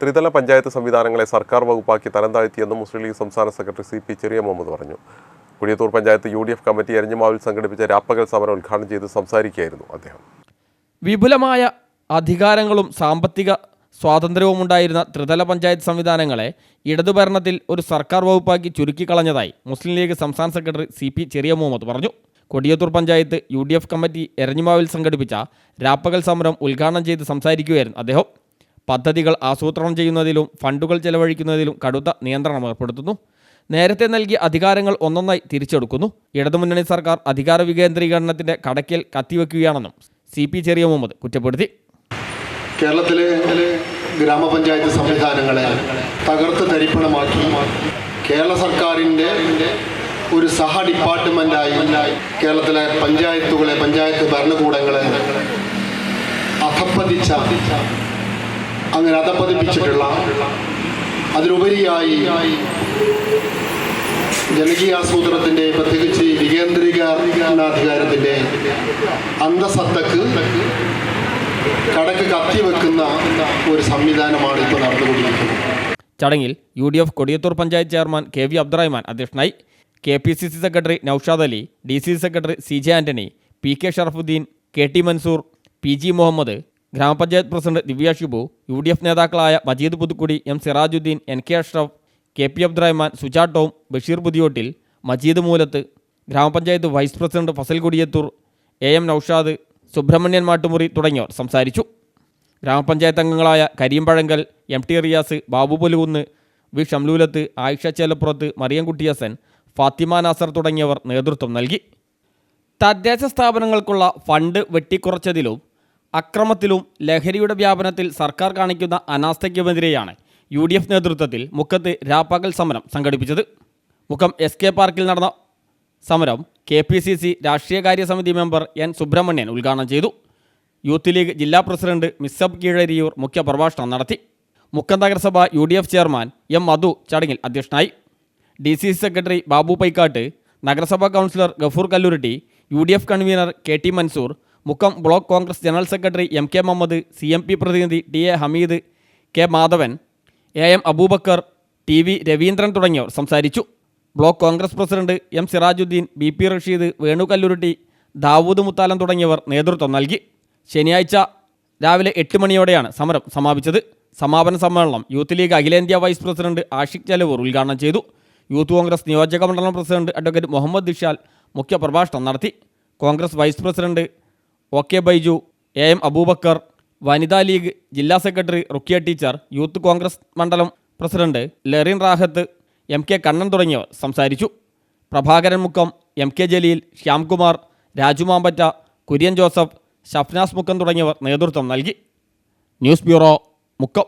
ത്രിതല പഞ്ചായത്ത് സംവിധാനങ്ങളെ സർക്കാർ വകുപ്പാക്കി തരം താഴ്ത്തിയെന്ന് മുസ്ലിം ലീഗ് സംസ്ഥാന secretary C P Cheriya Muhammad പറഞ്ഞു. Kuzhiyathur panchayat U D F committee എരഞ്ഞിമാവിൽ സംഘടിപ്പിച്ച രാപ്പകൽ സമരം ഉദ്ഘാടനം ചെയ്ത് സംസാരിക്കുകയായിരുന്നു അദ്ദേഹം. വിപുലമായ അധികാരങ്ങളും സാമ്പത്തിക സ്വാതന്ത്ര്യവും ഉണ്ടായിരുന്ന ത്രിതല പഞ്ചായത്ത് സംവിധാനങ്ങളെ ഇടതുഭരണത്തിൽ ഒരു സർക്കാർ വകുപ്പാക്കി ചുരുക്കിക്കളഞ്ഞതായി മുസ്ലിം ലീഗ് സംസ്ഥാന secretary C P Cheriya Muhammad പറഞ്ഞു. Kodiyathur panchayat U D F committee എരഞ്ഞിമാവിൽ സംഘടിപ്പിച്ച രാപ്പകൽ സമരം ഉദ്ഘാടനം ചെയ്ത് സംസാരിക്കുകയായിരുന്നു അദ്ദേഹം. പദ്ധതികൾ ആസൂത്രണം ചെയ്യുന്നതിലും ഫണ്ടുകൾ ചെലവഴിക്കുന്നതിലും കടുത്ത നിയന്ത്രണം ഏർപ്പെടുത്തുന്നു. നേരത്തെ നൽകിയ അധികാരങ്ങൾ ഒന്നൊന്നായി തിരിച്ചെടുക്കുന്നു. ഇടതുമുന്നണി സർക്കാർ അധികാര വികേന്ദ്രീകരണത്തിന്റെ കടക്കിൽ കത്തിവെക്കുകയാണെന്നും സി പി ചെറിയ മുഹമ്മദ് കുറ്റപ്പെടുത്തി. കേരളത്തിലെ ഗ്രാമപഞ്ചായത്ത് സംവിധാനങ്ങളെ തകർത്ത് തരിപ്പണമാക്കി കേരള സർക്കാരിന്റെ ഒരു സഹ ഡിപ്പാർട്ട്മെന്റായി കേരളത്തിലെ പഞ്ചായത്തുകളെ പഞ്ചായത്ത് ഭരണകൂടങ്ങളെ അധപ്പതിച്ച അങ്ങനെ അധപ്പതിപ്പിച്ചിട്ടുള്ള അതിലുപരിയായി ജനകീയ ആസൂത്രണത്തിന്റെ പ്രത്യേകിച്ച് വികേന്ദ്രീകരണാധികാരത്തിന്റെ അന്തസത്തക്ക് കടക്ക് കത്തിവെക്കുന്ന ഒരു സംവിധാനമാണ് ഇപ്പോൾ നടന്നുകൊണ്ടിരിക്കുന്നത്. ചടങ്ങിൽ U D F Kodiyathur panchayat chairman K V Abdurahman അധ്യക്ഷനായി K P C C secretary Noushad Ali D C secretary C J Antony P K Sharafuddin K T Mansoor P G Muhammad ഗ്രാമപഞ്ചായത്ത് president Divya Shibu U D F നേതാക്കളായ Majeed Puthukkudi M Sirajuddin N K Ashraf K P Abdurahman Suja Tom Basheer Puthiyottil Majeed Moolath ഗ്രാമപഞ്ചായത്ത് vice president Fasal Kodiyathur A M Noushad Subramanian Mattumuri തുടങ്ങിയവർ സംസാരിച്ചു. ഗ്രാമപഞ്ചായത്ത് അംഗങ്ങളായ Kareempazhankal M T Riyas Babu Polukunnu V Shamlulath Ayisha Chelappurath Mariyankuttiyasan Fathima Nasar തുടങ്ങിയവർ നേതൃത്വം നൽകി. തദ്ദേശ സ്ഥാപനങ്ങൾക്കുള്ള fund വെട്ടിക്കുറച്ചതിലും അക്രമത്തിലും ലഹരിയുടെ വ്യാപനത്തിൽ സർക്കാർ കാണിക്കുന്ന അനാസ്ഥയ്ക്കുമെതിരെയാണ് യു ഡി എഫ് നേതൃത്വത്തിൽ മുക്കത്ത് രാപ്പകൽ സമരം സംഘടിപ്പിച്ചത്. മുഖം എസ് കെ പാർക്കിൽ നടന്ന സമരം കെ പി സി സി രാഷ്ട്രീയകാര്യ സമിതി മെമ്പർ എൻ സുബ്രഹ്മണ്യൻ ഉദ്ഘാടനം ചെയ്തു. യൂത്ത് ലീഗ് ജില്ലാ പ്രസിഡന്റ് മിസ്സബ് കീഴരിയൂർ മുഖ്യ പ്രഭാഷണം നടത്തി. മുക്കം നഗരസഭ U D F chairman M Madhu ചടങ്ങിൽ അധ്യക്ഷനായി. D C C secretary Babu Paikkatt നഗരസഭാ councillor Gafoor Kalluritti U D F convener K T Mansoor Mukkam block Congress general secretary M K Muhammad C M P പ്രതിനിധി T A Hameed K Madhavan A M Abubakar T V Raveendran തുടങ്ങിയവർ സംസാരിച്ചു. Block Congress president M Sirajuddeen B P Rasheed Venu Kallurutti Dawood Muthalam തുടങ്ങിയവർ നേതൃത്വം നൽകി. ശനിയാഴ്ച രാവിലെ എട്ട് മണിയോടെയാണ് സമരം സമാപിച്ചത്. സമാപന സമ്മേളനം യൂത്ത് ലീഗ് അഖിലേന്ത്യാ വൈസ് പ്രസിഡന്റ് ആഷിഖ് ചലവൂർ ഉദ്ഘാടനം ചെയ്തു. യൂത്ത് കോൺഗ്രസ് നിയോജക മണ്ഡലം പ്രസിഡന്റ് അഡ്വക്കേറ്റ് മുഹമ്മദ് ദിഷാൽ മുഖ്യപ്രഭാഷണം നടത്തി. Congress vice president O K Baiju. A M Abubakar വനിതാ ലീഗ് ജില്ലാ secretary Rukkiya teacher youth Congress മണ്ഡലം president Lerin Rahath M K Kannan തുടങ്ങിയവർ സംസാരിച്ചു. പ്രഭാകരൻ മുക്കം എം കെ ജലീൽ ശ്യാംകുമാർ രാജുമാമ്പറ്റ കുര്യൻ ജോസഫ് ഷഫ്നാസ് മുക്കം തുടങ്ങിയവർ നേതൃത്വം നൽകി. News bureau Mukkam.